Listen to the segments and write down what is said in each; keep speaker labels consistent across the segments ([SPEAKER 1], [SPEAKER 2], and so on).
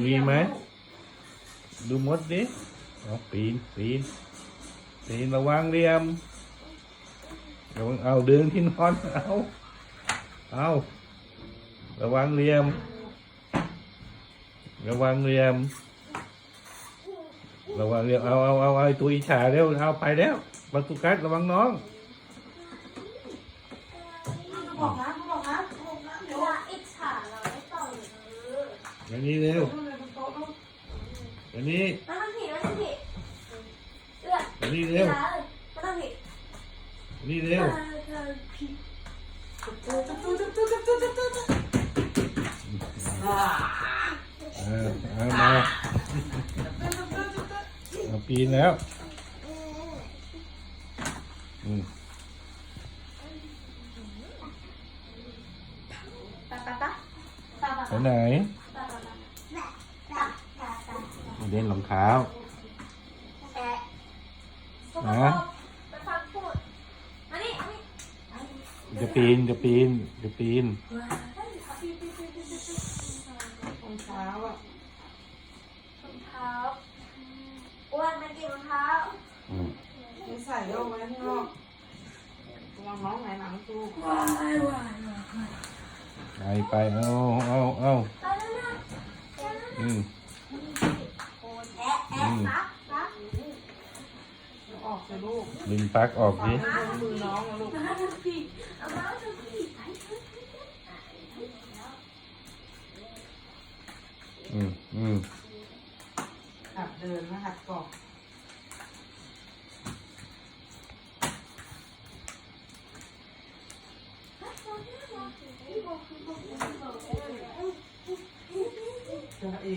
[SPEAKER 1] มีไหม ดูมดดิเอาปีนปีนปีนระวังเหลี่ยมระวังเอาเดึงที่นอนเอาเอาระวังเหลี่ยม ระวังเหลี่ยม ระวังเหลี่ยมเอาเอาเอาเอาไอ้ตัวอิจฉาเร็วเอาไปแล้วบรรทุกัสระวังน้อง
[SPEAKER 2] ออย่า
[SPEAKER 3] ง
[SPEAKER 1] นี้เร็ว
[SPEAKER 2] ดูเลยบนโต๊ะลูก
[SPEAKER 1] อย่างนี้
[SPEAKER 3] ไม่ต้องผิดไม่ต้องผิดเอื้อ
[SPEAKER 1] อย่างนี้
[SPEAKER 3] เว
[SPEAKER 1] เร็ว
[SPEAKER 3] ลาเลยไม่ต้องผิด
[SPEAKER 1] อย่างนี้เร็ว
[SPEAKER 3] เออเออผิด
[SPEAKER 2] จุ๊บจุ๊บจุ๊บจุ๊บจุ๊บจุ๊บจุ๊บจุ๊บจุ๊บอ่า
[SPEAKER 1] เออเอามาเอาปีนแล้วอืม
[SPEAKER 3] ปะปะปะปะปะ
[SPEAKER 1] ไป
[SPEAKER 3] ปะ
[SPEAKER 1] ไหน เล่นรองเท้า
[SPEAKER 3] นะ
[SPEAKER 1] จะปีนจะปีนจะปีน
[SPEAKER 2] รองเท้าอะ
[SPEAKER 3] รองเท้าอ้วมันกินรองเท้า
[SPEAKER 2] จะใส่โยกไว้ข้านอกลองน้อไหนังตู้
[SPEAKER 3] ว้า
[SPEAKER 1] ไปไปเอาเอาเอาอืม
[SPEAKER 3] นี่ออก
[SPEAKER 2] เลยลูก
[SPEAKER 1] ดึงปลั๊กออกดิ
[SPEAKER 2] มือน้องลูก
[SPEAKER 3] อืมอื
[SPEAKER 1] ม
[SPEAKER 2] หัดเดินนะหัดกอก
[SPEAKER 1] จะเอ๋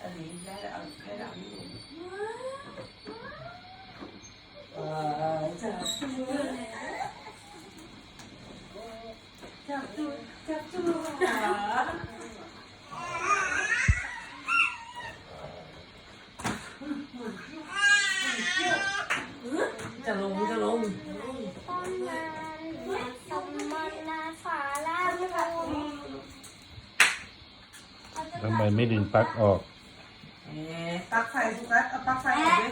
[SPEAKER 2] อันนี้ได้แล้วได้แล้วนี่จับตัวจับตัวจับตัวจะลงจะลง
[SPEAKER 1] ทำไมไม่ดึงปลั๊กออก
[SPEAKER 2] เอ๊ะปลั๊กไฟสุกัสเอาปลั๊กไฟออกดิ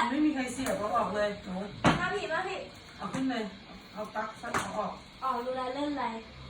[SPEAKER 2] มันไม่มีใครเสียบเอาออกเลยหนู
[SPEAKER 3] มาผิดมาผิด
[SPEAKER 2] เอาขึ้นเลย เอาปลั๊กไฟเอาออก
[SPEAKER 3] อ๋อรู้แล้วเล่นอะไร
[SPEAKER 2] เ